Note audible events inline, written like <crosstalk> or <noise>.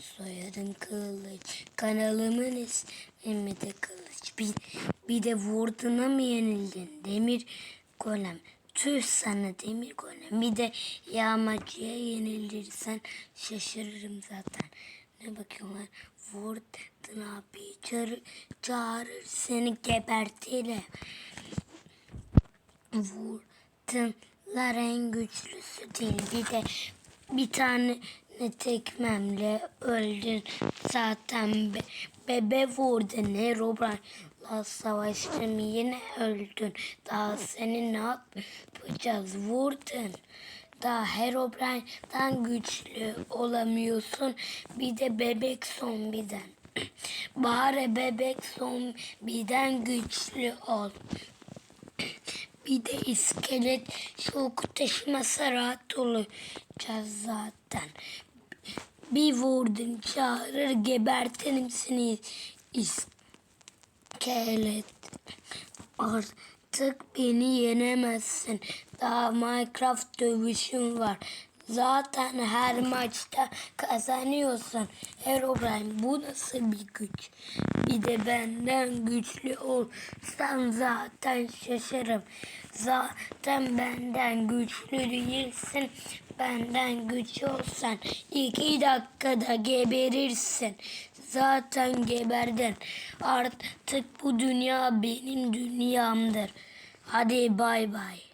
Soyadım Kılıç. Kanalımın ismi Mete Kılıç. Bir, bir de vurduna mı yenildin? Demir golem. Tüh sana demir golem. Bir de yağmacıya yenilirsen şaşırırım zaten. Ne bakıyorlar? Vurdun abi çağırır, çağırır seni gebertirim. Vurdunlar en güçlüsü değil. Bir de bir tane ne tekmemle öldün. Zaten be, bebe vurdu. Ne Robra'la savaştım yine öldün. Daha seni ne yapacağız? Vurdun. Daha Herobrine'den güçlü olamıyorsun. Bir de bebek zombiden. <clears throat> Bari bebek zombiden güçlü ol. <clears throat> Bir de iskelet şoku taşımasa rahat olacağız zaten. Bir vurdun çağırır gebertirim seni iskelet. Artık beni yenemezsin. Daha Minecraft dövüşüm var. Zaten her maçta kazanıyorsun. Herobrine bu nasıl bir güç? Bir de benden güçlü olsan zaten şaşarım. Zaten benden güçlü değilsin. Benden güçlü olsan iki dakikada geberirsin. Zaten geberdin. Artık bu dünya benim dünyamdır. Hadi bay bay.